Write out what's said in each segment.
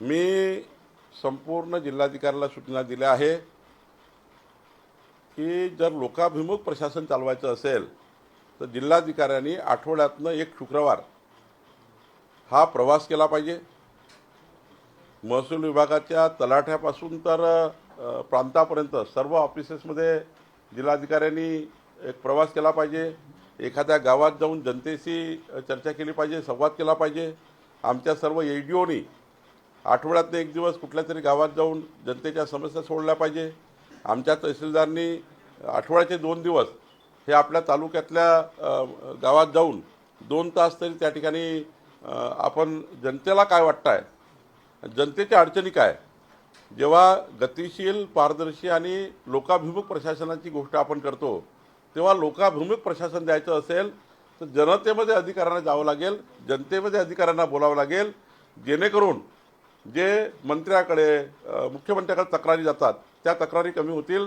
मी संपूर्ण जिल्हाधिकाऱ्याला सूचना दिल्या आहे की जर लोकाभिमुख प्रशासन चालवायचं असेल तर जिल्हाधिकाऱ्यांनी आठवड्यातनं एक शुक्रवार हा प्रवास केला पाहिजे. महसूल विभागाच्या तलाठ्यापासून तर प्रांतापर्यंत सर्व ऑफिसेसमध्ये जिल्हाधिकाऱ्यांनी एक प्रवास केला पाहिजे. एखाद्या गावात जाऊन जनतेशी चर्चा केली पाहिजे संवाद केला पाहिजे. आमच्या सर्व ए डी ओनी आठवड्यातनं एक दिवस कुठल्या तरी गावात जाऊन जनतेच्या समस्या सोडल्या पाहिजे. आमच्या तहसीलदारांनी आठवड्याचे दोन दिवस हे आपल्या तालुक्यातल्या गावात जाऊन दोन तास तरी त्या ठिकाणी आपण जनतेला काय वाटतं आहे जनतेच्या अडचणी काय? जेव्हा गतिशील पारदर्शी आणि लोकाभिमुख प्रशासनाची गोष्ट आपण करतो तेव्हा लोकाभिमुख प्रशासन द्यायचं असेल तर जनतेमध्ये अधिकाऱ्यांना जावं लागेल जनतेमध्ये अधिकाऱ्यांना बोलावं लागेल जेणेकरून जे मंत्र्याकडे मुख्यमंत्र्याकडे तक्रारी जातात त्या तक्रारी कमी होतील.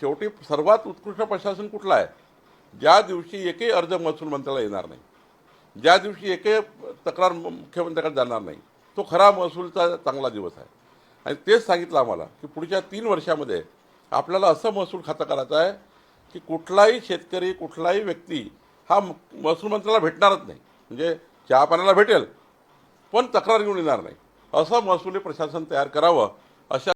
शेवटी सर्वात उत्कृष्ट प्रशासन कुठलं आहे? ज्या दिवशी एकही अर्ज महसूल मंत्र्याला येणार नाही ज्या दिवशी एकही तक्रार मुख्यमंत्र्याकडे जाणार नाही तो खरा महसूलचा चांगला दिवस आहे. आणि तेच सांगितलं आम्हाला की पुढच्या तीन वर्षामध्ये आपल्याला असं महसूल खातं करायचं आहे की कुठलाही शेतकरी कुठलाही व्यक्ती हा मु- महसूल मंत्र्याला भेटणारच नाही. म्हणजे चहा पाण्याला भेटेल पण तक्रार घेऊन येणार नाही. असं महसुली प्रशासन तयार करावं अशा